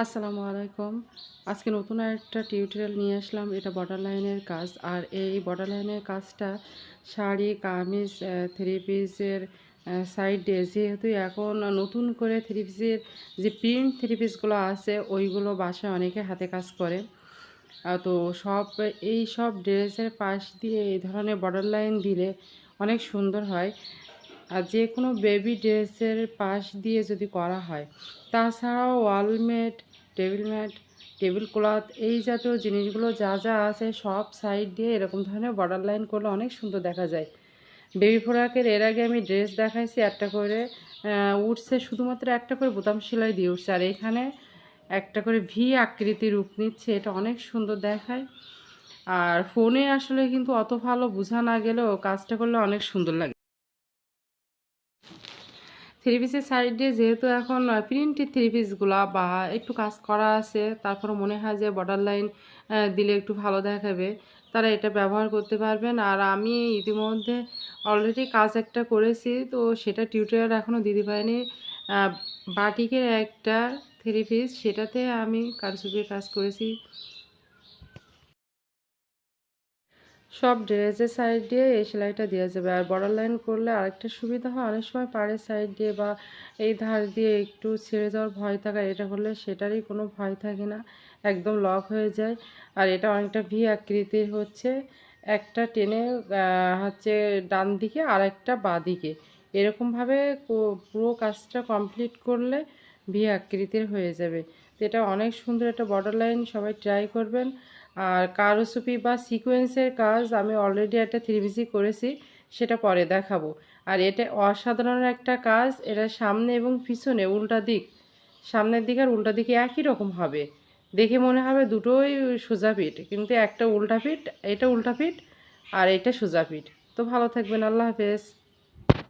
আসসালামু আলাইকুম। আজকে নতুন একটা টিউটোরিয়াল নিয়ে আসলাম। এটা বর্ডার লাইনের কাজ। আর এই বর্ডার লাইনের কাজটা শাড়ি, কামিজ থ্রি পিসের সাইডে যেহেতু এখন নতুন করে থ্রি পিসের যে প্রিন্ট থ্রি পিসগুলো আছে, ওইগুলো বাসায় অনেকে হাতে কাজ করে। তো সব, এই সব ড্রেসের পাশ দিয়ে এই ধরনের বর্ডার লাইন দিলে অনেক সুন্দর হয়। আর যে কোনো বেবি ড্রেসের পাশ দিয়ে যদি করা হয়। তাছাড়াও wall mat table mat table cloth এই জাতীয় জিনিসগুলো যা যা আছে সব সাইড দিয়ে এরকম ধরনের বর্ডার লাইন করলে অনেক সুন্দর দেখা যায়। বেবি ফোরাকের এর আগে আমি ড্রেস দেখাইছি একটা করে উঠছে শুধুমাত্র একটা করে বোতাম সেলাই দিয়ে উঠছে। আর এখানে একটা করে ভি আকৃতির রূপ নিচ্ছে, এটা অনেক সুন্দর দেখায়। আর ফোনে আসলে কিন্তু অত ভালো বোঝা না গেলেও কাজটা করলে অনেক সুন্দর লাগে। থ্রি পিসের সাইডে যেহেতু এখন প্রিন্টেড থ্রি পিসগুলা বা একটু কাজ করা আছে তারপর মনে হয় যে বর্ডার লাইন দিলে একটু ভালো দেখাবে, তারা এটা ব্যবহার করতে পারবেন। আর আমি ইতিমধ্যে অলরেডি কাজ একটা করেছি, তো সেটা টিউটোরিয়াল এখনও দিতে পারিনি। বাটিকের একটা থ্রি পিস সেটাতে আমি কারচুপির কাজ করেছি। সব ড্রেসের সাইড দিয়ে এই সেলাইটা দেওয়া যাবে। আর বর্ডার লাইন করলে আরেকটা সুবিধা হয়, অনেক সময় পাড়ের সাইড দিয়ে বা এই ধার দিয়ে একটু ছেড়ে যাওয়ার ভয় থাকা এটা করলে সেটারই কোনো ভয় থাকে না, একদম লক হয়ে যায়। আর এটা অনেকটা ভি আকৃতির হচ্ছে, একটা টেনে হচ্ছে ডান দিকে আর একটা বাঁ দিকে। এরকমভাবে পুরো কাজটা কমপ্লিট করলে ভি আকৃতির হয়ে যাবে। তো এটা অনেক সুন্দর একটা বর্ডার লাইন সবাই ট্রাই করবেন। আর কারোসুপি বা সিকোয়েন্সের কাজ আমি অলরেডি একটা থ্রিভিসি করেছি, সেটা পরে দেখাবো। আর এটা অসাধারণ একটা কাজ, এটা সামনে এবং পিছনে উল্টা দিক, সামনের দিক আর উল্টা দিকে একই রকম হবে। দেখে মনে হবে দুটোই সোজা পিঠ, কিন্তু একটা উল্টা পিঠ, এটা উল্টা পিঠ আর এটা সোজা পিঠ। তো ভালো থাকবেন, আল্লাহ হাফেজ।